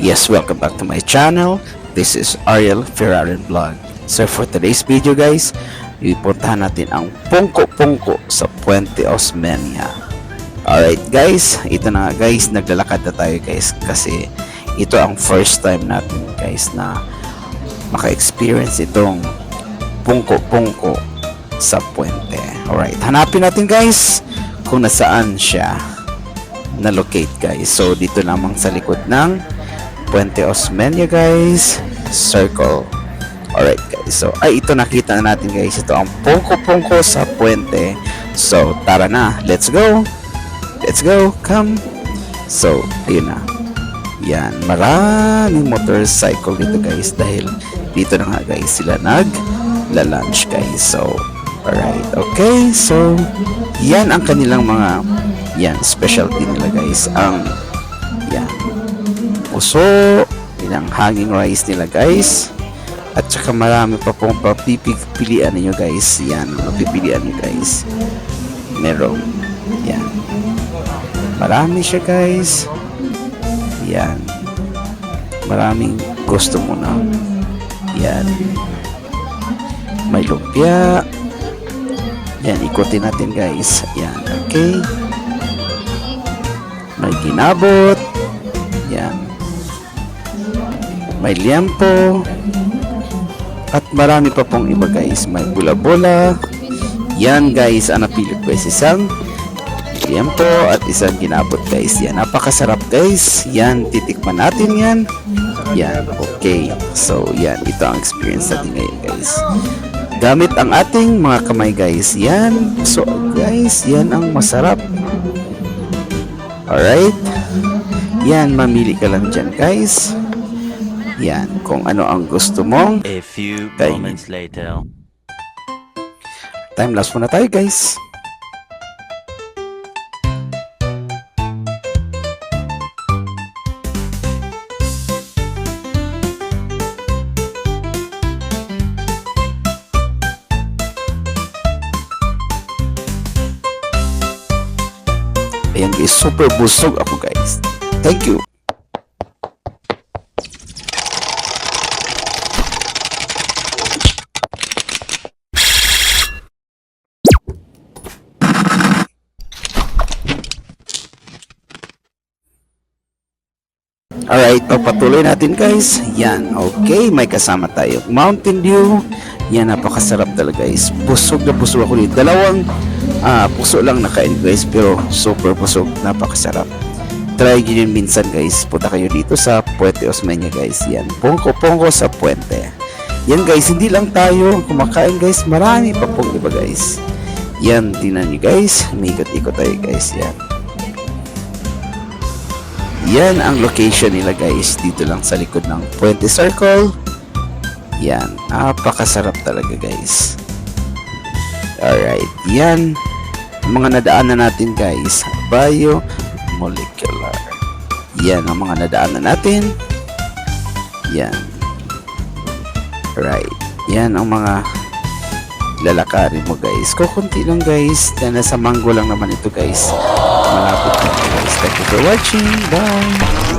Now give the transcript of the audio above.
Yes, welcome back to my channel. This is Ariel Ferrarin Vlog. So for today's video guys, ipuntahan natin ang pungko-pungko sa Puente Osmeña. Alright guys, ito na guys, naglalakad na tayo guys kasi ito ang first time natin guys na maka-experience itong pungko-pungko sa Puente. Alright, hanapin natin guys kung nasaan siya na-locate guys. So dito lamang sa likod ng Puente Osmeña guys, circle. Alright guys, so ay ito nakita na natin guys, ito ang pungko-pungko sa Puente. So tara na, let's go! Let's go, come! So, ayun na. Yan, maraming motorcycle dito guys dahil dito na nga guys sila nag la-lunch guys. So, alright, okay. So, yan ang kanilang mga yan, specialty nila guys. Ang yan, puso, yan ang hanging rice nila guys. At saka marami pa pong papipilian ninyo guys. Yan, mapipilian nyo guys. Meron. Yan. Marami siya guys. Yan. Maraming gusto mo na. Yan. May lumpia. Yan, ikutin natin guys. Yan, okay. May ginabot. May liempo. At marami pa pong iba guys. May bula-bula. Yan guys, ang napili ko is isang liempo at isang ginabot guys. Yan, napakasarap guys. Yan, titikman natin yan. Yan, okay. So, yan, ito ang experience natin ngayon guys. Gamit ang ating mga kamay guys. Yan, so guys, yan ang masarap. Alright? Yan, mamili ka lang dyan guys. Yan, kung ano ang gusto mong A few Kainin. moments later. Time lapse muna tayo guys. Ayan guys, super busog ako guys. Thank you. Alright, pagpatuloy natin guys. Yan, okay. May kasama tayo. Mountain Dew. Yan, napakasarap talaga guys. Busog na busog ako dito. Dalawang ah, puso lang nakain guys. Pero super busog. Napakasarap. Try nyo din minsan guys. Punta kayo dito sa Puente Osmeña guys. Yan, pongko-pongko sa Puente. Yan guys, hindi lang tayo kumakain guys. Marami pa pong iba guys. Yan, tingnan nyo guys. Umikot-ikot tayo guys. Yan. Yan ang location nila guys. Dito lang sa likod ng Puente Circle. Yan. Napakasarap talaga guys. Alright. Yan. Mga nadaanan natin guys. Biomolecular. Yan ang mga nadaanan natin. Yan. Right. Yan ang mga lalakarin mo guys. Kukunti lang guys. Dahil nasa mango lang naman ito guys. Malapit na guys. Thank you for watching. Bye!